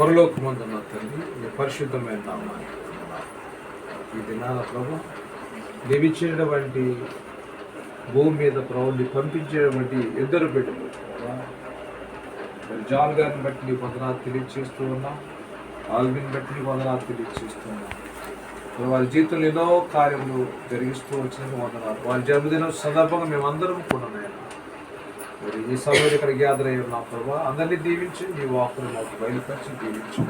పరలోకమందున్న తండ్రి నీ పరిశుద్ధమైన నామాన్ని ఈ దినాల ప్రభు నీవిచ్చినటువంటి భూమి మీద ప్రభుని పంపించేటువంటి ఇద్దరు బిడ్డలు ప్రభా. జాన్ గారిని బట్టి నీ వందనాలు తెలియజేస్తూ ఉన్నాం. ఆల్విన్ బట్టి నీ వందనాలు తెలియజేస్తూ ఉన్నాం. వారి జీవితంలో ఎన్నో కార్యములు జరిగిస్తూ వచ్చిన వందనాలు. వారి జన్మదినం సందర్భంగా మేమందరం కూడా మరి ఈ సమయంలో ఇక్కడ గ్యాదర్ అయి ఉన్నాం ప్రభా. అందరినీ దీవించి నీ వాకులు మాకు బయలుపరిచి దీవించు.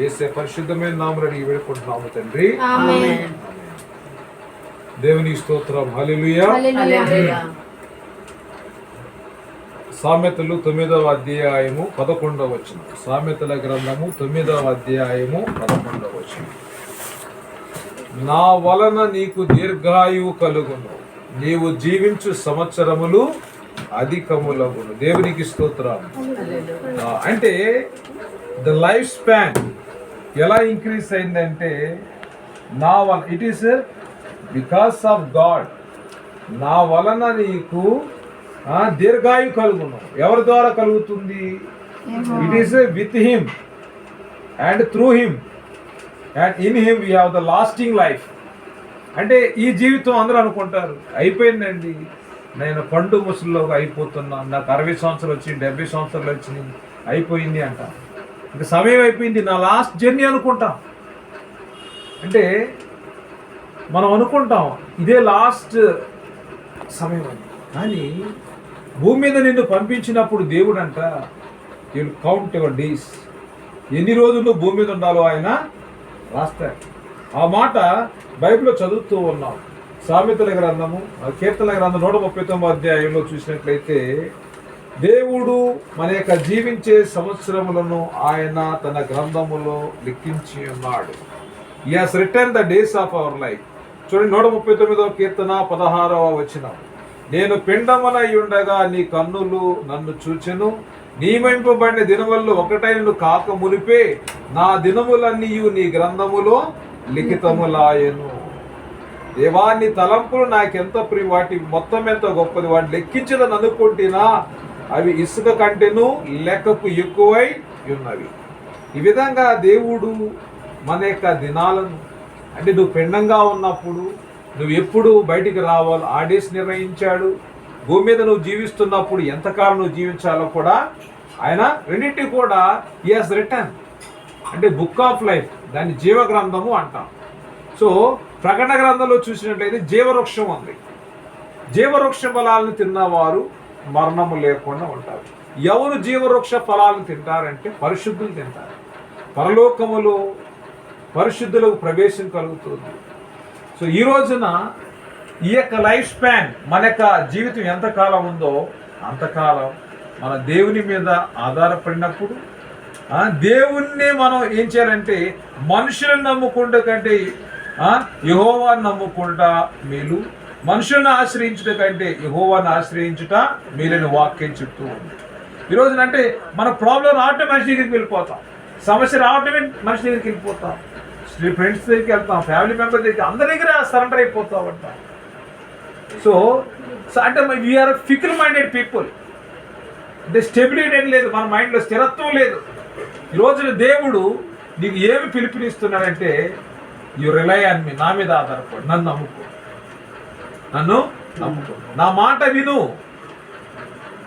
వేసే పరిశుద్ధమైన నామలని వేడుకుంటున్నాము తండ్రి. ఆమేన్. దేవుని స్తోత్రం. హల్లెలూయా. హల్లెలూయా. సామెతలు తొమ్మిదవ అధ్యాయము పదకొండవ వచనం. సామెతల గ్రంథము తొమ్మిదవ అధ్యాయము పదకొండవ వచనం. నా వలన నీకు దీర్ఘాయువు కలుగును. నీవు జీవించు సంవత్సరములు అధికములగును దేవునికి స్తోత్రం అంటే ద లైఫ్ స్పాన్ ఎలా ఇంక్రీజ్ అయిందంటే నా వల్ల it is because of God నా వలన నీకు దీర్ఘాయు కలుగును. ఎవరి ద్వారా కలుగుతుంది? It is with him and through him and in him we have the lasting life అంటే ఈ జీవితం అందరూ అనుకుంటారు. అయిపోయిందండి. నేను పండు ముసలిలోకి అయిపోతున్నాను. నాకు అరవై సంవత్సరాలు వచ్చి డెబ్బై సంవత్సరాలు వచ్చినాయి అయిపోయింది అంట. ఇంకా సమయం అయిపోయింది. నా లాస్ట్ జర్నీ అనుకుంటాం. అంటే మనం అనుకుంటాం ఇదే లాస్ట్ సమయం అని. కానీ భూమి మీద నిన్ను పంపించినప్పుడు దేవుడు అంట యూ కౌంట్ యువర్ డేస్ ఎన్ని రోజులు భూమి మీద ఉండాలో ఆయన రాస్తాడు. ఆ మాట బైబిల్లో చదువుతూ ఉన్నాం. సామెతల గ్రంథము ఆ కీర్తన గ్రంథం నూట ముప్పై తొమ్మిది అధ్యాయంలో చూసినట్లయితే దేవుడు మన యొక్క జీవించే సంవత్సరములను ఆయన తన గ్రంథములో లిఖించి ఉన్నాడు. ఈ has return the days of our life చూడండి నూట ముప్పై తొమ్మిదవ కీర్తన పదహారవ వచనం. నేను పిండమనై ఉండగా నీ కన్నులు నన్ను చూచెను. నియమింపబడిన దినముల్లో ఒకటైన కాక మునిపే. నా దినములన్నీ నీ గ్రంథములో లిఖితములాయను. దేవాన్ని తలంపులు నాకెంత ప్రి వాటి మొత్తం ఎంత గొప్పది వాటిని లెక్కించదని అనుకుంటున్నా అవి ఇసుక కంటేను లెక్కకు ఎక్కువై ఉన్నవి. ఈ విధంగా దేవుడు మన యొక్క దినాలను అంటే నువ్వు పిండంగా ఉన్నప్పుడు నువ్వు ఎప్పుడు బయటికి రావాలి ఆడేసి నిర్ణయించాడు భూమి మీద నువ్వు జీవిస్తున్నప్పుడు ఎంతకాలం నువ్వు జీవించాలో కూడా ఆయన రెండింటి కూడా ఈ హాస్ రిటర్న్ అంటే బుక్ ఆఫ్ లైఫ్ దాన్ని జీవ గ్రంథము అంటాం. సో ప్రకటన గ్రంథంలో చూసినట్లయితే జీవవృక్షం ఉంది. జీవవృక్ష ఫలాలను తిన్నవారు మరణము లేకుండా ఉంటారు. ఎవరు జీవవృక్ష ఫలాలను తింటారంటే పరిశుద్ధులు తింటారు. పరలోకములో పరిశుద్ధులకు ప్రవేశం కలుగుతుంది. సో ఈ రోజున ఈ యొక్క లైఫ్ స్పాన్ మన యొక్క జీవితం ఎంతకాలం ఉందో అంతకాలం మన దేవుని మీద ఆధారపడినప్పుడు దేవుణ్ణి మనం ఏం చేయాలంటే మనుషులను నమ్ముకుంటే కంటే యహోవాన్ని నమ్ముకుంటా మేలు మనుషులను ఆశ్రయించుట కంటే యహోవాన్ని ఆశ్రయించుట మేలని వాక్యం చెప్తూ ఉంది. ఈరోజు అంటే మన ప్రాబ్లం రావటం మనిషి దగ్గరికి వెళ్ళిపోతాం. సమస్య రావటమే మనిషి దగ్గరికి వెళ్ళిపోతాం. ఫ్రెండ్స్ దగ్గరికి వెళ్తాం ఫ్యామిలీ మెంబర్ దగ్గరికి అందరి దగ్గర సరెండర్ అయిపోతాం అంటాం. సో అంటే we are fickle minded people అంటే స్టెబిలిటీ ఏం లేదు మన మైండ్లో స్థిరత్వం లేదు. ఈ రోజున దేవుడు నీకు ఏమి పిలుపునిస్తున్నాడంటే యు రిలై ఆన్ మీ నా మీద ఆధారపడు. నన్ను నమ్ముకో. నన్ను నమ్ముకో. నా మాట విను.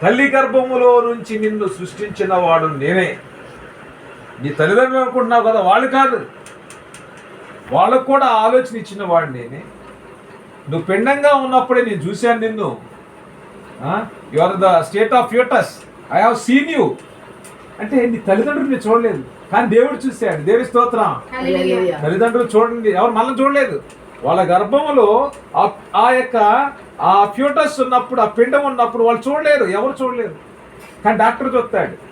తల్లి గర్భములో నుంచి నిన్ను సృష్టించిన వాడు నేనే. నీ తల్లిదండ్రులు అనుకుంటున్నావు కదా వాళ్ళు కాదు. వాళ్ళకు కూడా ఆలోచన ఇచ్చిన వాడు నేనే. నువ్వు పిండంగా ఉన్నప్పుడే నేను చూశాను నిన్ను. You are the state of uterus I have seen you అంటే నీ తల్లిదండ్రులు నేను చూడలేదు. కానీ దేవుడు చూశాడు. దేవి స్తోత్రం. తల్లిదండ్రులు చూడండి. ఎవరు మనల్ని చూడలేదు. వాళ్ళ గర్భంలో ఆ- యొక్క ఆ ఫ్యూటస్ ఉన్నప్పుడు ఆ పిండం ఉన్నప్పుడు వాళ్ళు చూడలేరు. ఎవరు చూడలేరు కానీ డాక్టర్ చెప్తాడు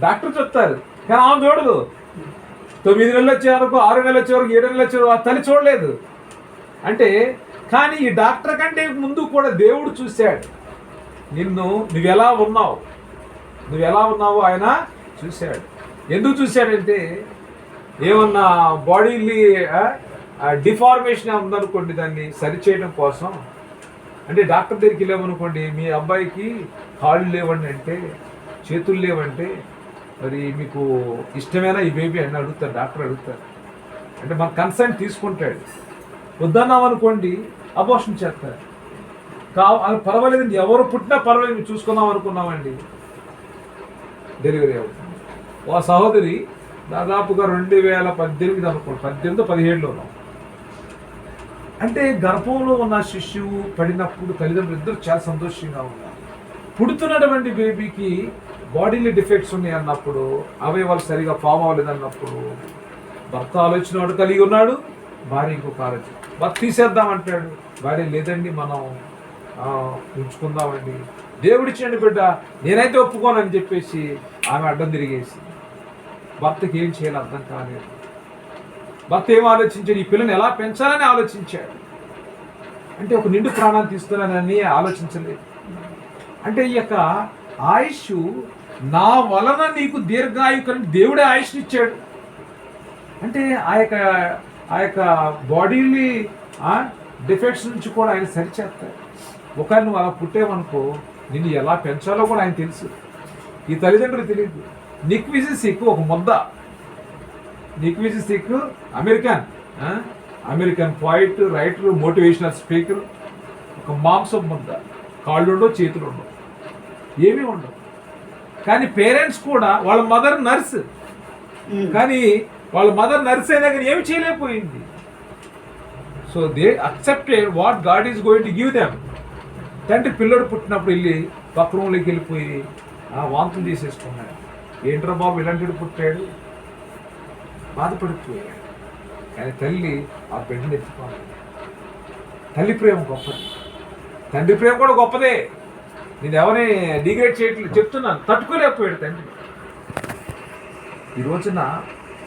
డాక్టర్ చెప్తారు కానీ ఆమె చూడదు. తొమ్మిది నెలలు వచ్చే వరకు ఆరు నెలలు వచ్చే వరకు ఏడు నెలలు వచ్చే వరకు ఆ తల్లి చూడలేదు. అంటే కానీ ఈ డాక్టర్ కంటే ముందు కూడా దేవుడు చూశాడు. నిన్ను నువ్వు ఎలా ఉన్నావు? నువ్వు ఎలా ఉన్నావో ఆయన చూశాడు. ఎందుకు చూశాడంటే ఏమన్నా బాడీని డిఫార్మేషన్ ఉందనుకోండి దాన్ని సరిచేయడం కోసం. అంటే డాక్టర్ దగ్గరికి వెళ్ళామనుకోండి మీ అబ్బాయికి కాళ్ళు లేవండి అంటే చేతులు లేవంటే మరి మీకు ఇష్టమేనా ఈ బేబీ అని అడుగుతారు డాక్టర్ అడుగుతారు. అంటే మన కన్సెంట్ తీసుకుంటాడు. వద్దన్నాం అనుకోండి అబోషన్ చేస్తారు. కా పర్వాలేదండి ఎవరు పుట్టినా పర్వాలేదు చూసుకుందాం అనుకున్నామండి. డెలివరీ అవుతుంది. ఓ సహోదరి దాదాపుగా రెండు వేల పద్దెనిమిది అనుకోండి పద్దెనిమిది పదిహేడులో అంటే గర్భంలో ఉన్న శిశువు పడినప్పుడు తల్లిదండ్రులు ఇద్దరు చాలా సంతోషంగా ఉన్నారు. పుడుతున్నటువంటి బేబీకి బాడీలో డిఫెక్ట్స్ ఉన్నాయి అన్నప్పుడు అవయవాలు సరిగా ఫామ్ అవ్వలేదు అన్నప్పుడు భర్త ఆలోచన వాడు కలిగి ఉన్నాడు భార్య ఇంకొక ఆలోచన. భర్త తీసేద్దాం అంటాడు భార్య లేదండి మనం ఉంచుకుందామండి. దేవుడిచ్చిన బిడ్డ నేనైతే ఒప్పుకోనని చెప్పేసి ఆమె అడ్డం తిరిగేసి భర్తకి ఏం చేయాలో అర్థం కాలేదు. భర్త ఏం ఆలోచించాడు? ఈ పిల్లని ఎలా పెంచాలని ఆలోచించాడు? అంటే ఒక నిండు ప్రాణాన్ని తీస్తున్నానని ఆలోచించలేదు. అంటే ఈ యొక్క ఆయుష్ నా వలన నీకు దీర్ఘాయుకని దేవుడే ఆయుష్నిచ్చాడు అంటే ఆ యొక్క ఆ యొక్క బాడీని డిఫెక్ట్స్ నుంచి కూడా ఆయన సరిచేస్తాడు. ఒకరిని అలా పుట్టేమనుకో నిన్ను ఎలా పెంచాలో కూడా ఆయన తెలుసు. ఈ తల్లిదండ్రులు తెలియదు. నిక్ విజిసిక్ ఒక ముద్ద. Nick Vujicic American? American poet writer motivational speaker ఒక మాంసం ముద్ద. కాళ్ళు ఉండవు చేతులు ఉండవు ఏమీ ఉండవు. కానీ పేరెంట్స్ కూడా వాళ్ళ మదర్ నర్స్. కానీ వాళ్ళ మదర్ నర్స్ అయినా కానీ ఏమి చేయలేకపోయింది. So they accepted what God is going to give them. తండ్రి పిల్లడు పుట్టినప్పుడు వెళ్ళి పక్క రూమ్లోకి వెళ్ళిపోయి ఆ వాంతులు తీసేసుకున్నాడు. ఏంట్రా బాబు ఇలాంటి పుట్టాడు? బాధపడిపోయాడు. కానీ తల్లి ఆ బిడ్డను ఎత్తుకోవాలి. తల్లి ప్రేమ గొప్పది. తండ్రి ప్రేమ కూడా గొప్పదే. నేను ఎవరిని డిగ్రేడ్ చేయట్లేదు చెప్తున్నాను. తట్టుకోలేకపోయాడు తండ్రి. ఈ రోజున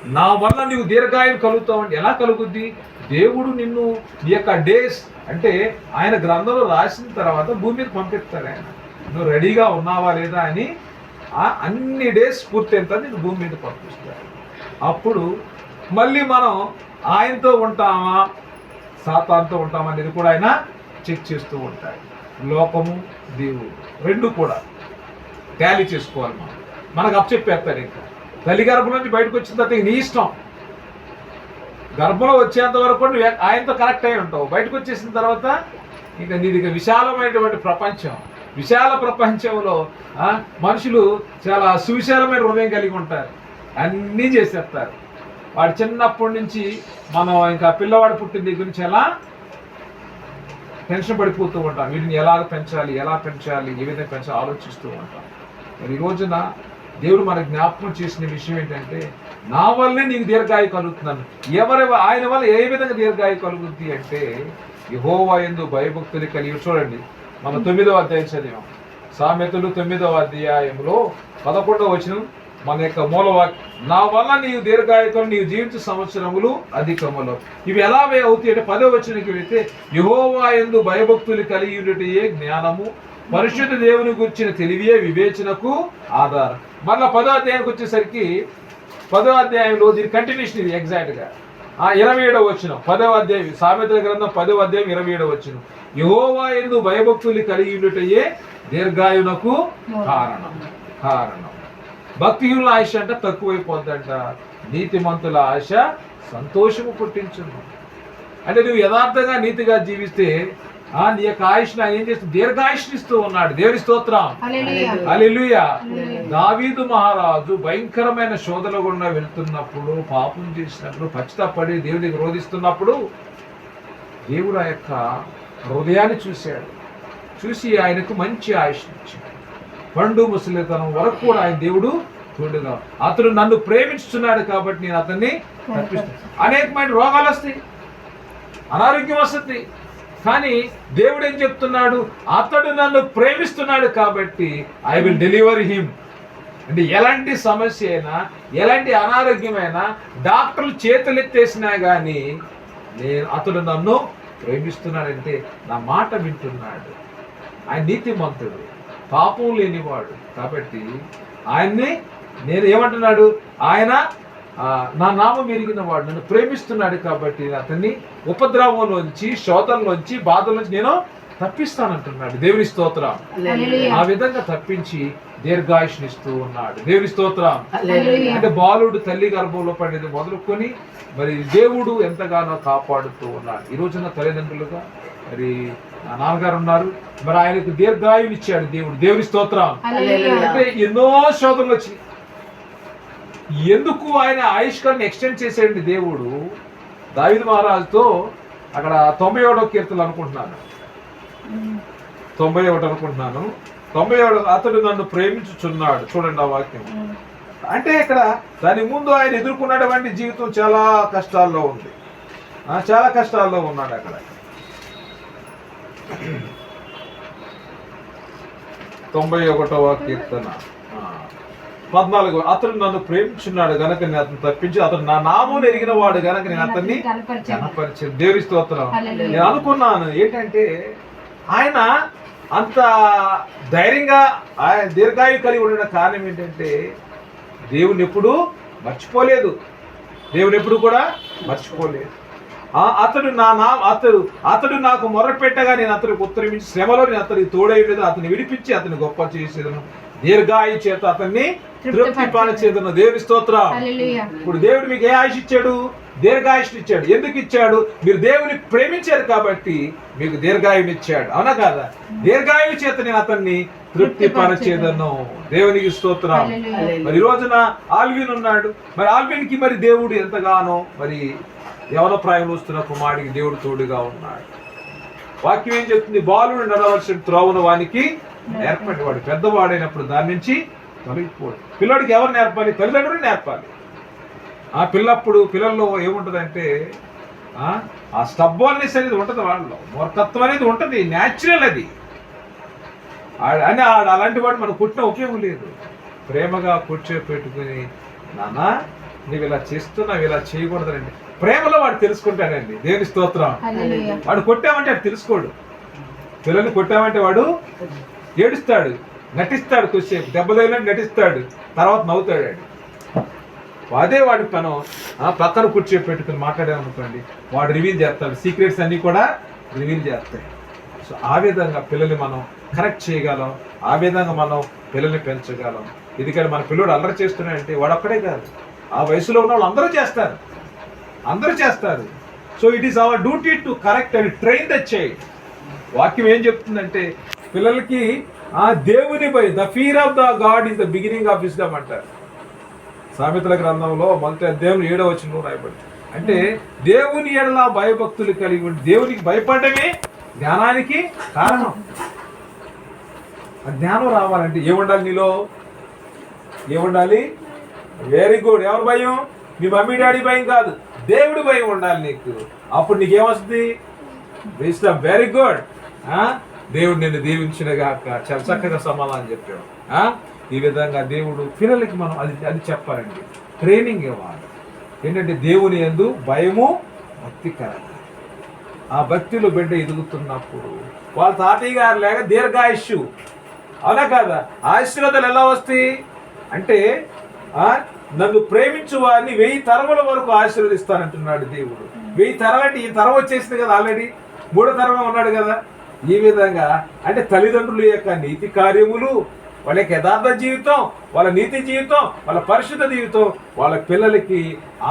నా వల్ల నీవు దీర్ఘాయం కలుగుతావు ఎలా కలుగుద్ది? దేవుడు నిన్ను ఈ యొక్క డేస్ అంటే ఆయన గ్రంథంలో రాసిన తర్వాత భూమి మీద పంపిస్తాడు ఆయన. నువ్వు రెడీగా ఉన్నావా లేదా అని ఆ అన్ని డేస్ పూర్తయిన తర్వాత నేను భూమి మీద పంపిస్తాడు. అప్పుడు మళ్ళీ మనం ఆయనతో ఉంటామా? సాతాన్తో ఉంటామా అనేది కూడా ఆయన చెక్ చేస్తూ ఉంటాయి లోకము దేవుడు రెండు కూడా ట్యాలీ చేసుకోవాలి మనం. మనకు అప్పచెప్పేస్తాడు ఇంకా. తల్లి గర్భం నుంచి బయటకు వచ్చిన తర్వాత ఇంక నీ ఇష్టం. గర్భంలో వచ్చేంత వరకు కూడా నువ్వు ఆయనతో కనెక్ట్ అయి ఉంటావు. బయటకు వచ్చేసిన తర్వాత ఇంకా నీది విశాలమైనటువంటి ప్రపంచం. విశాల ప్రపంచంలో మనుషులు చాలా సువిశాలమైన హృదయం కలిగి ఉంటారు. అన్నీ చేసేస్తారు. వాడు చిన్నప్పటి నుంచి మనం ఇంకా పిల్లవాడు పుట్టిన దగ్గర నుంచి ఎలా టెన్షన్ పడిపోతూ ఉంటాం. వీటిని ఎలా పెంచాలి ఎలా పెంచాలి ఏ విధంగా పెంచాలి ఆలోచిస్తూ ఉంటాం. మరి ఈ రోజున దేవుడు మనకు జ్ఞాపకం చేసిన విషయం ఏంటంటే నా వల్లనే నీకు దీర్ఘాయు కలుగుతున్నాను ఎవరి ఆయన వల్ల ఏ విధంగా దీర్ఘాయు కలుగుద్ది అంటే యహోవా ఎందు భయభక్తులు కలిగి చూడండి మన తొమ్మిదవ అధ్యాయం చదివాం. సామెతలు తొమ్మిదవ అధ్యాయంలో పదకొండవ వచనం మన యొక్క మూలవాక్యం. నా వల్ల నీవు దీర్ఘాయుకం నీవు జీవించే సంవత్సరములు అధికములు. ఇవి ఎలా వే అవుతాయి అంటే పదో వచనకి వెళితే యహోవా ఎందు భయభక్తులు కలిగి ఉండటయే జ్ఞానము. పరిశుద్ధ దేవుని గురించిన తెలివియే వివేచనకు ఆధారం. మళ్ళా పదో అధ్యాయానికి వచ్చేసరికి పదో అధ్యాయంలో దీని కంటిన్యూషన్ ఇది ఎగ్జాక్ట్గా ఆ ఇరవై ఏడవ వచ్చిన పదవ అధ్యాయం సామెతల గ్రంథం పదవ అధ్యాయం ఇరవై ఏడవ వచ్చిన యహోవా ఎందు భయభక్తులు కలిగి ఉండటయే దీర్ఘాయునకు కారణం. కారణం. భక్తిహీనుల ఆశ అంటే తక్కువైపోద్దంట. నీతిమంతుల ఆశ సంతోషము పుట్టించును. అంటే నువ్వు యథార్థంగా నీతిగా జీవిస్తే నీ యొక్క ఆయుష్ని ఆయన ఏం చేస్తుంది దీర్ఘాయుష్ని ఇస్తూ ఉన్నాడు. దేవుని స్తోత్రం. అలెలుయ దావీదు మహారాజు భయంకరమైన శోధన గుండా వెళ్తున్నప్పుడు పాపం చేసినప్పుడు పశ్చాత్తపడి దేవుడికి రోధిస్తున్నప్పుడు దేవుడు ఆ యొక్క హృదయాన్ని చూశాడు. చూసి ఆయనకు మంచి ఆయుష్ని ఇచ్చాడు. పండు ముసలితనం వరకు కూడా ఆయన దేవుడు తోడుగా అతడు నన్ను ప్రేమించుతున్నాడు కాబట్టి నేను అతన్ని తప్పిస్తాను అనేకమైన రోగాలు వస్తాయి. అనారోగ్యం వస్తుంది. కానీ దేవుడు ఏం చెప్తున్నాడు? అతడు నన్ను ప్రేమిస్తున్నాడు కాబట్టి ఐ విల్ డెలివర్ హిమ్ అంటే ఎలాంటి సమస్య అయినా ఎలాంటి అనారోగ్యమైనా డాక్టర్లు చేతులెత్తేసినా కానీ నేను అతడు నన్ను ప్రేమిస్తున్నాడంటే నా మాట వింటున్నాడు. ఆయన నీతిమంతుడు పాపం లేనివాడు. కాబట్టి ఆయన్ని నేను ఏమంటున్నాడు ఆయన నా నామం ఎరిగిన వాడు నన్ను ప్రేమిస్తున్నాడు కాబట్టి నేను అతన్ని ఉపద్రవంలోంచి శోధంలోంచి బాధల్లోంచి నేను తప్పిస్తానంటున్నాడు. దేవుని స్తోత్రం. ఆ విధంగా తప్పించి దీర్ఘాయుష్నిస్తూ ఉన్నాడు. దేవుని స్తోత్రం. అంటే బాలుడు తల్లి గర్భంలో పడేది మొదలుకొని మరి దేవుడు ఎంతగానో కాపాడుతూ ఉన్నాడు. ఈ రోజున తల్లిదండ్రులుగా మరి నాన్నగారు ఉన్నారు. మరి ఆయనకు దీర్ఘాయుని ఇచ్చాడు దేవుడు. దేవుని స్తోత్రం. అంటే ఎన్నో శోధనలు వచ్చి ఎందుకు ఆయన ఆయుష్కాన్ని ఎక్స్టెండ్ చేసేయండి దేవుడు? దావిద మహారాజుతో అక్కడ తొంభై ఒకటో కీర్తనలు అనుకుంటున్నాను. తొంభై ఒకటి అనుకుంటున్నాను. తొంభై ఏడు అతడు నన్ను ప్రేమించుచున్నాడు. చూడండి ఆ వాక్యం. అంటే ఇక్కడ దాని ముందు ఆయన ఎదుర్కొన్నటువంటి జీవితం చాలా కష్టాల్లో ఉంది. చాలా కష్టాల్లో ఉన్నాడు అక్కడ. తొంభై ఒకటవ కీర్తన. పద్నాలుగు అతడు నన్ను ప్రేమించున్నాడు గనక నేను అతను తప్పించి అతను నా నామం ఎరిగిన వాడు గనక నేను అతన్ని కనపరిచాను దేవుని స్తోత్రం. నేను అనుకున్నాను ఏంటంటే ఆయన అంత ధైర్యంగా ఆయన దీర్ఘాయు కలిగి ఉండడం కారణం ఏంటంటే దేవుని ఎప్పుడు మర్చిపోలేదు. దేవుని ఎప్పుడు కూడా మర్చిపోలేదు. అతడు నా నా అతడు అతడు నాకు మొరపెట్టగా నేను అతనికి ఉత్తరమించి శ్రమలో నేను అతనికి తోడైనది అతన్ని విడిపించి అతని గొప్ప చేసేదను. దీర్ఘాయు చేత అతన్ని తృప్తి పరచేదను దేవుని స్తోత్రం. ఇప్పుడు దేవుడు మీకు ఏ ఆయుష్ ఇచ్చాడు? దీర్ఘాయుష్ ఇచ్చాడు. ఎందుకు ఇచ్చాడు? మీరు దేవుని ప్రేమించారు కాబట్టి మీకు దీర్ఘాయుని ఇచ్చాడు. అవునా కాదా? దీర్ఘాయు చేత నేను అతన్ని తృప్తి పరచేదను దేవునికి స్తోత్రం. మరి ఈ రోజున ఆల్విన్ ఉన్నాడు. మరి ఆల్విన్కి మరి దేవుడు ఎంతగానో మరి యవన ప్రాయంలో వస్తున్న కుమారుడికి దేవుడు తోడుగా ఉన్నాడు. వాక్యం ఏం చెప్తుంది? బాలుడు నడవలసిన త్రోవన వానికి నేర్పండి. వాడు పెద్దవాడైనప్పుడు దాని నుంచి తొలగిపోడు. పిల్లోడికి ఎవరు నేర్పాలి? తల్లిదండ్రులు నేర్పాలి. ఆ పిల్లప్పుడు పిల్లల్లో ఏముంటదంటే ఆ, ఆ స్టబ్బోల్నెస్ అనేది ఉంటుంది వాళ్ళలో. మూర్ఖత్వం అనేది ఉంటుంది. న్యాచురల్ అది. అని ఆడ అలాంటి వాడు మనం పుట్టిన ఉపయోగం లేదు. ప్రేమగా కూర్చోపెట్టుకుని నాన్న నువ్వు ఇలా చేస్తున్నావు ఇలా చేయకూడదండి ప్రేమలో వాడు తెలుసుకుంటాడండి. దేవుని స్తోత్రం. వాడు కొట్టామంటే వాడు తెలుసుకోడు. పిల్లల్ని కొట్టామంటే వాడు ఏడుస్తాడు నటిస్తాడు కొద్దిసేపు దెబ్బతగినట్టు నటిస్తాడు తర్వాత నవ్వుతాడు అదే వాడి పను ఆ పక్కన కూర్చో పెట్టుకుని మాట్లాడామనుకోండి వాడు రివీల్ చేస్తాడు. సీక్రెట్స్ అన్నీ కూడా రివీల్ చేస్తాయి. సో ఆ విధంగా పిల్లల్ని మనం కరెక్ట్ చేయగలం ఆ విధంగా మనం పిల్లల్ని పెంచగలం. ఎందుకంటే మన పిల్లడు అల్లరి చేస్తున్నాడంటే వాడు ఒక్కడే కాదు. ఆ వయసులో ఉన్న వాళ్ళు అందరూ చేస్తారు. అందరూ చేస్తారు. So it is our duty to correct and train the child వాక్యం ఏం చెప్తుందంటే పిల్లలకి ఆ దేవుని భయ the fear of the God is the beginning of ఇస్లాం అంటారు. సామెతల గ్రంథంలో మొదటి అధ్యాయం ఏడో వచ్చిన రాయబడి అంటే దేవుని ఎడల భయభక్తులు కలిగి ఉండి దేవునికి భయపడమే జ్ఞానానికి కారణం. ఆ జ్ఞానం రావాలంటే ఏముండాలి నీలో? ఏముండాలి వెరీ గుడ్ ఎవరి భయం? మీ మమ్మీ డాడీ భయం కాదు. దేవుడి భయం ఉండాలి నీకు. అప్పుడు నీకేమొస్తుంది విస్డమ్ వెరీ గుడ్ దేవుడు నిన్ను దీవించిన గాక చాలా చక్కగా సమాధానం చెప్పాడు. ఆ? ఈ విధంగా దేవుడు పిల్లలకి మనం అది అది చెప్పాలండి. ట్రైనింగ్ ఇవ్వాలి. ఏంటంటే దేవుని ఎందు భయము భక్తి భక్తికరంగా ఆ భక్తిలో బిడ్డ ఎదుగుతున్నప్పుడు వాళ్ళ తాతయ్య గారు లేక దీర్ఘాయుష్యు అవునా కాదా? ఆశీర్వాదాలు ఎలా వస్తాయి? అంటే ఆ? నన్ను ప్రేమించు వారిని వెయ్యి తరముల వరకు ఆశీర్వదిస్తానంటున్నాడు దేవుడు. వెయ్యి తరాలంటే ఈ తరం వచ్చేసింది కదా ఆల్రెడీ. మూడో తరమే ఉన్నాడు కదా. ఈ విధంగా అంటే తల్లిదండ్రుల యొక్క నీతి కార్యములు వాళ్ళ యొక్క యథార్థ జీవితం వాళ్ళ నీతి జీవితం వాళ్ళ పరిశుద్ధ జీవితం వాళ్ళ పిల్లలకి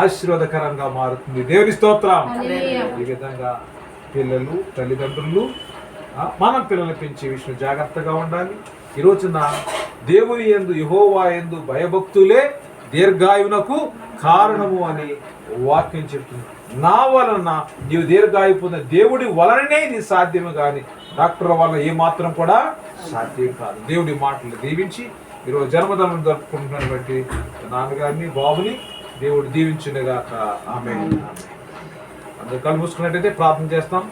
ఆశీర్వాదకరంగా మారుతుంది. దేవుని స్తోత్రం. ఈ విధంగా పిల్లలు తల్లిదండ్రులు మనం పిల్లల్ని పెంచే విషయం జాగ్రత్తగా ఉండాలి. ఈ రోజున దేవుని ఎందు యహోవా ఎందు భయభక్తులే దీర్ఘాయునకు కారణము అని వాక్యం చెప్తుంది. నా వలన నీవు దీర్ఘాయు పొందిన దేవుడి వలననే ఇది సాధ్యము కానీ డాక్టర్ వల్ల ఏ మాత్రం కూడా సాధ్యం కాదు. దేవుడి మాటలు దీవించి ఈరోజు జన్మదినం జరుపుకుంటున్నటువంటి నాన్నగారిని బాబుని దేవుడు దీవించునుగాక. ఆమె అందరు కళ్ళు మూసుకున్నట్టయితే ప్రార్థన చేస్తాం.